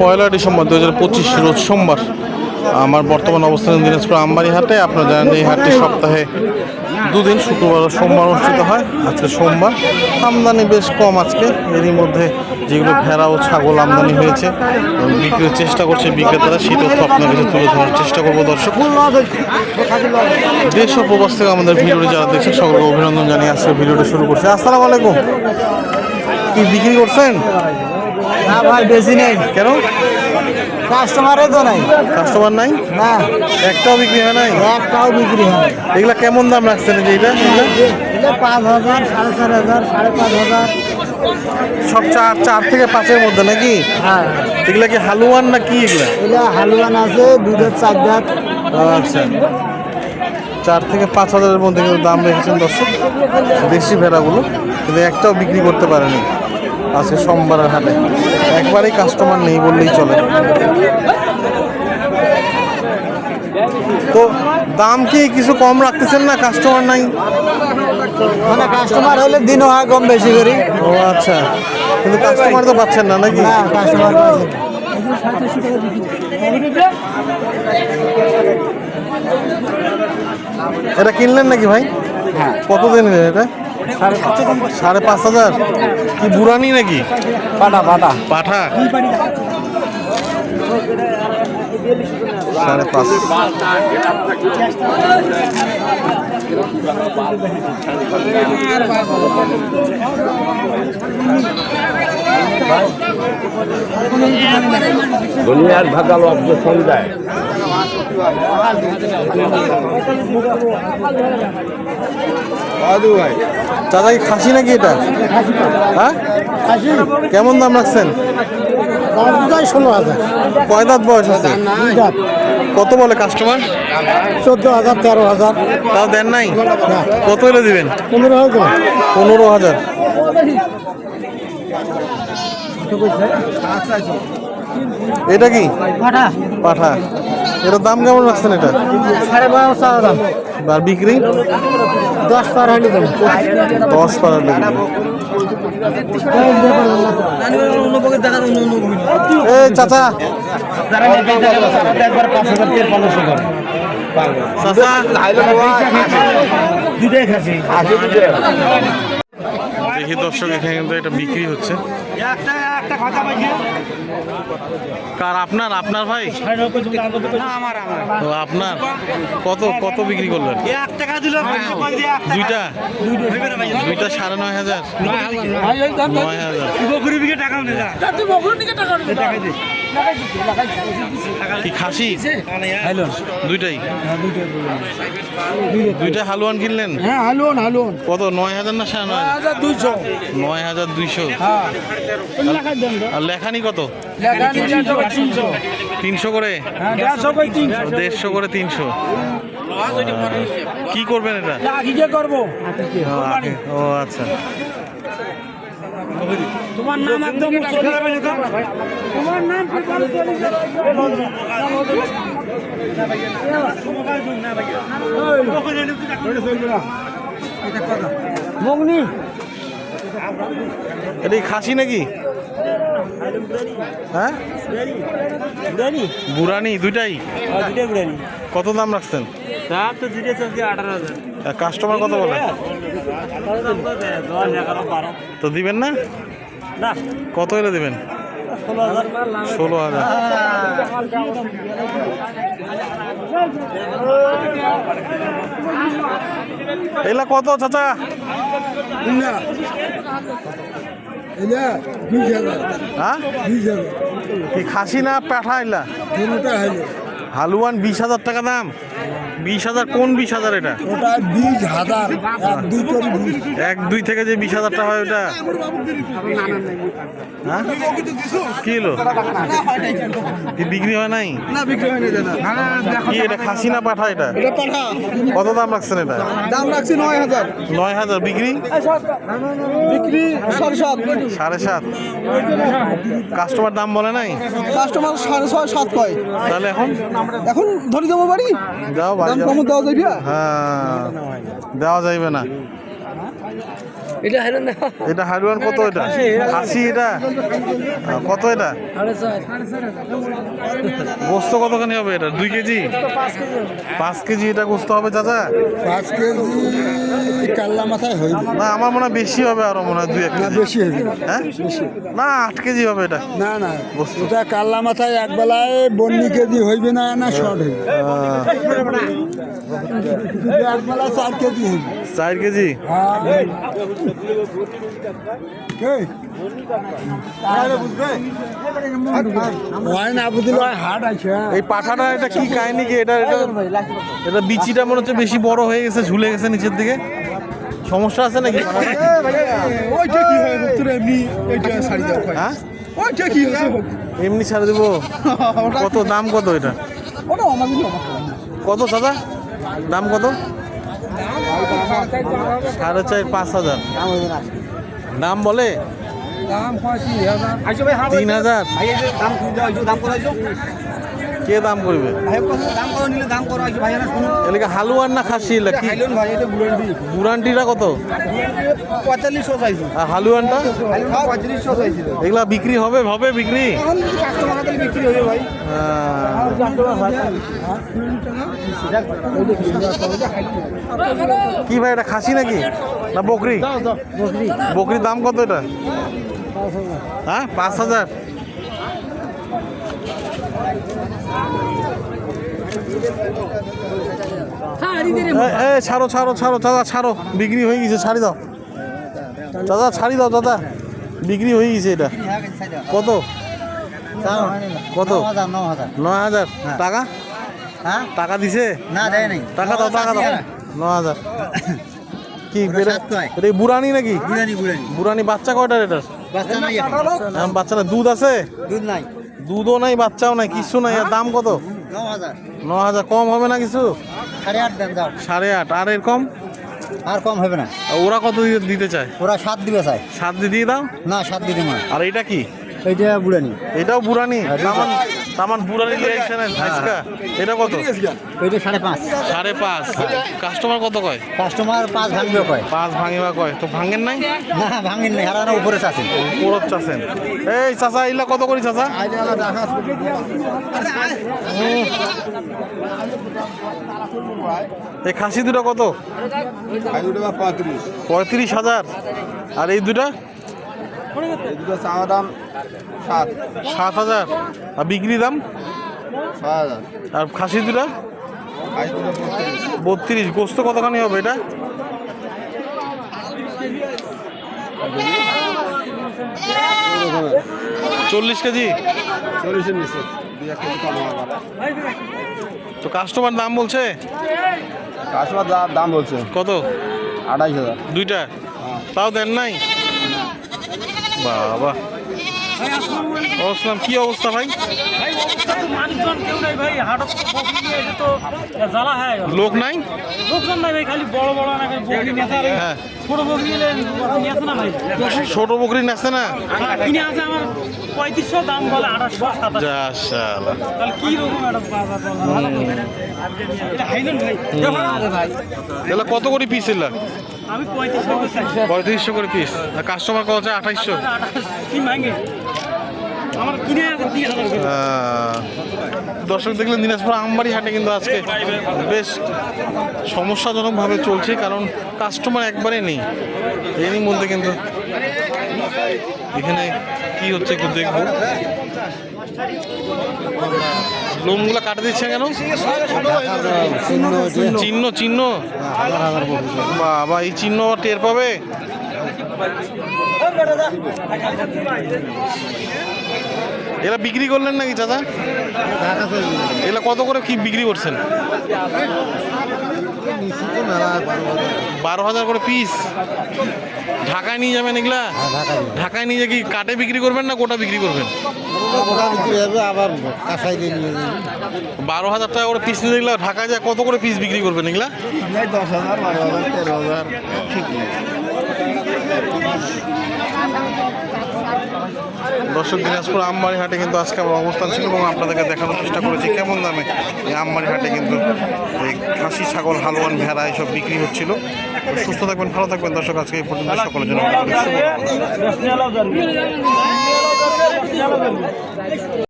পয়লা December দু হাজার পঁচিশ রোজ সোমবার, আমার বর্তমান অবস্থান দিনাজপুর আমবাড়ি হাটে আপনারা জানেন এই হাটটি সপ্তাহে দুদিন, শুক্রবার সোমবার অনুষ্ঠিত হয়। আজকে সোমবার। আমদানি বেশ কম আজকে। এরই মধ্যে যেগুলো ভেড়া ও ছাগল আমদানি হয়েছে বিক্রির চেষ্টা করছে বিক্রেতারা, সেই তথ্য আপনার কাছে তুলে ধরার চেষ্টা করব দর্শক। দেশ ও প্রবাস থেকে আমাদের ভিডিওটি যারা দেখছেন, সকলকে অভিনন্দন জানিয়ে আজকে ভিডিওটি শুরু করছে। আসসালামু আলাইকুম। কি বিক্রি করছেন? না ভাই বেশি নেই। কেন? কাস্টমারও তো নাই। কাস্টমার নাই? না। একটাও বিক্রি হয় নাই? একটাও বিক্রি হয়। এগুলা কেমন দাম রাখছেন যে এটা? এটা পাঁচ হাজার সাড়ে চার হাজার সাড়ে পাঁচ হাজার। সব চার চার থেকে পাঁচের মধ্যে নাকি? হ্যাঁ। এগুলা কি হালুয়ান না কি এগুলা? এটা হালুয়ান আছে দুধের চার দাঁত। আচ্ছা। চার থেকে পাঁচ হাজারের মধ্যে কিন্তু দাম রেখেছেন দর্শক। দেশি ভেড়াগুলো। কিন্তু একটাও বিক্রি করতে পারেনি। আজকে সোমবারের হাটে। একবারেই কাস্টমার নেই বললেই চলে। তো দাম কি কিছু কম রাখতেছেন না কাস্টমার নাই? মানে কাস্টমার হলে দিনও হয় কম বেশি করি। ও আচ্ছা। কিন্তু কাস্টমার তো পাচ্ছেন না নাকি? না কাস্টমার এটা কিনলেন নাকি ভাই? কত দিন এটা? সাড়ে পাঁচ হাজার? কি বুড়ানি নাকি? পাটা পাটা। পাঠা? সাড়ে পাঁচ। দুনিয়ার ভাগাল অব্দ সন্ধ্যায়। দাদা কি খাসি নাকি এটা? হ্যাঁ? কেমন দাম রাখছেন? ষোলো হাজার কয় দাঁত বয়স আছে? কত বলে কাস্টমার চোদ্দ হাজার তেরো হাজার তাও দেন নাই? কত হলে দিবেন? পনেরো হাজার। পনেরো হাজার এটা কি? পাটা পাঠা। এটার দাম কেমন রাখছেন এটা? সাড়ে বারো হাজার। আর বিক্রি? দশ পার হলে দেবো দশ বিক্রি। এই চাচা। চাচা দেখি দর্শক এখানে কিন্তু এটা বিক্রি হচ্ছে। কার আপনার? আপনার ভাই? আপনার? কত কত বিক্রি করলেন? দুইটা? দুইটা। সাড়ে নয় হাজার। নয় হাজার। কি খাসি? দুইটাই? দুইটা হালুয়ান কিনলেন? হ্যাঁ হালুন হালুন কত নয় হাজার না সাড়ে নয় হাজার? দুইশো। নয় হাজার দুইশো। হ্যাঁ। আর লেখানি কত? তিনশো করে? হ্যাঁ দেড়শো করে তিনশো। কি করবেন এটা? করব। ও আচ্ছা। তোমার নাম একদম তোমার নাম মগনি। এটা খাসি নাকি? হ্যাঁ? বুড়ানি দুইটাই? কত দাম রাখছেন? দাম তো দিতে চলছে আঠারো হাজার। কাস্টমার কত বলে? বারো তো দিবেন না? না। কত এলে দিবেন? ষোলো হাজার। এগুলা কত চাচা? হ্যাঁ? কি খাসি না পাঠা এলা? হালুয়ান বিশ হাজার টাকা দাম। বিশ হাজার? কোন বিশ হাজার এটা? ওটা বিশ হাজার। এক দুই থেকে যে বিশ হাজার টাকা হয় ওটা? হ্যাঁ? কি কি বিক্রি হয় নাই? না বিক্রি কি এটা খাসি না পাঠা এটা? কত দাম রাখছেন এটা? দাম রাখছি নয় হাজার। নয় হাজার। বিক্রি? বিক্রি সাড়ে সাত। সাড়ে সাত। কাস্টমার দাম বলে নাই? কাস্টমার সাড়ে ছয় সাত কয় তাহলে এখন? এখন ধরে যাব বাড়ি? যাও বাড়ি। দাম কম দেওয়া যাবে হ্যাঁ দেওয়া যাইবে না। এটা হাইলেন এটা হাইলুয়ান কত এটা? খাসি এটা? কত এটা? গোস্ত কতখানি হবে এটা? দুই কেজি? পাঁচ কেজি এটা গোস্ত হবে চাচা? পাঁচ কেজি কাল্লা মাথায় হইবে না আমার মনে হয় বেশি হবে আরও মনে হয় দুই এক না কেজি। বেশি হ্যাঁ? না আট কেজি হবে এটা। না না। কাল্লা মাথায় এক বেলায় বন্নি কেজি হইবে না না শর্ট হইবে। চার কেজি চার হয়। হয় হ্যাঁ। এই পাঠাটা এটা কি কাহিনী কি? এটা এটা এটা বিচিটা মনে হচ্ছে বেশি বড় হয়ে গেছে ঝুলে গেছে নিচের দিকে। সমস্যা আছে নাকি? ওইটা কি হয় এমনি ওইটা শাড়ি দাও হ্যাঁ? ওইটা কি হয়েছে এমনি ছাড়ে দেবো? কত দাম কত এটা? কত দাদা দাম কত? সাড়ে চার পাঁচ হাজার। দাম বলে? তিন হাজার। কে দাম করবে? এলাকা হালুয়ার না খাসি কি? বুরানটিটা কত? পঁয়তাল্লিশশো চাইছি। আর হালুয়ানটা? এগুলা বিক্রি হবে হবে বিক্রি? ভাই। কি ভাই এটা খাসি নাকি? না বকরি? বকরির দাম কত এটা? হ্যাঁ পাঁচ হাজার। ছাড়ো ছাড়ো ছাড়ো দাদা ছাড়ো। বিক্রি হয়ে গেছে ছাড়ি দাও। দাদা ছাড়ি দাও দাদা। বিক্রি হয়ে গেছে এটা। কত? কত? ন হাজার নয় হাজার টাকা? হ্যাঁ? টাকা দিছে? না দেয় নাই। টাকা দাও টাকা দাও। ন হাজার কি এটা বুড়ানি নাকি? বুড়ানি বুড়ানি। বুড়ানি বাচ্চা কয়টার এটার বাচ্চা নাই এখন। এখন। বাচ্চারা দুধ আছে? দুধ নাই। দুধও নাই বাচ্চাও নাই কিছু নাই আর দাম কত? ন হাজার কম হবে না কিছু? সাড়ে আট আর এর কম? আট আর কম হবে না। ওরা কত দিতে চায়? ওরা সাত দিবে চায়। সাত দিয়ে দিয়ে দাও? না সাত দিতে না। আর এটা কি? এটা বুড়ানি। এটাও বুড়ানি? তামান বুড়ানি লিয়েছেন আজকা এটা কত? ওইটা সাড়ে পাঁচ। সাড়ে পাঁচ। কাস্টমার কত কয়? কাস্টমার পাঁচ ভাঙবে কয়। পাঁচ ভাঙিবা কয়? তো ভাঙেন নাই? না ভাঙেন নাই। হারানো উপরে আছে পড়ত চাষেন। এই চাচা ইলা কত করি চাচা? এই খাসি দুটো কত? পঁয়ত্রিশ হাজার। আর এই দুটা? দুটো চাওয়া দাম সাত। সাত হাজার। আর বিক্রি দাম? ছয় হাজার। আর খাসি দুটা? বত্রিশ। গোস্ত কতখানি হবে এটা? চল্লিশ কেজি? চল্লিশের নিচে। তো কাস্টমার দাম বলছে? কাস্টমার দাম বলছে। কত? আড়াইশ হাজার। দুইটা? তাও দেন নাই? বাবা। অসলাম কি অবস্থা ভাই? মানুষজন কেউ নাই ভাই হাটত বকরি নিয়ে এসে তো জ্বালা হয়ে গেল লোক নাই? লোকজন নাই ভাই খালি বড় বড় না বকরি নেতা হ্যাঁ। ছোট বকরি না ভাই। ছোট বকরি নাচছে না? কিনে আছে আমার পঁয়ত্রিশশো দাম বলে আঠাশশো তাহলে কি রকম একটা বাজার কত করে পিস এলা? আমি পঁয়ত্রিশশো করে পিস কাস্টমার কত আছে আঠাইশশো? আমার কিনে আছে তিন হাজার করে। দর্শক দেখলেন দিনাজপুর আমবাড়ি হাটে কিন্তু আজকে বেশ সমস্যাজনকভাবে চলছে, কারণ কাস্টমার একবারে নেই। এরই মধ্যে কিন্তু এখানে কি হচ্ছে একটু দেখব। লোমগুলো কাটে দিচ্ছে কেন? চিহ্ন চিহ্ন। বাবা, এই চিহ্ন টের পাবে? এরা বিক্রি করলেন নাকি চাচা? এগুলা কত করে কি বিক্রি করছেন? বারো হাজার করে পিস ঢাকায় নিয়ে যাবেন এগুলা? ঢাকায় নিয়ে কি কাটে বিক্রি করবেন না গোটা বিক্রি করবেন? বারো হাজার টাকা করে পিস নিয়ে এগুলা ঢাকায় যায় কত করে পিস বিক্রি করবেন এগুলা? দশ হাজার, বারো হাজার, তেরো হাজার দর্শক দিনাজপুর আমবাড়ি হাটে কিন্তু আজকে আমার অবস্থান ছিল এবং আপনাদেরকে দেখানোর চেষ্টা করেছি কেমন দামে এই আমবাড়ি হাটে কিন্তু এই খাসি, ছাগল, হালুয়ান, ভেড়া এইসব বিক্রি হচ্ছিল সুস্থ থাকবেন, ভালো থাকবেন দর্শক, আজকে এই পর্যন্ত সকলের জন্য।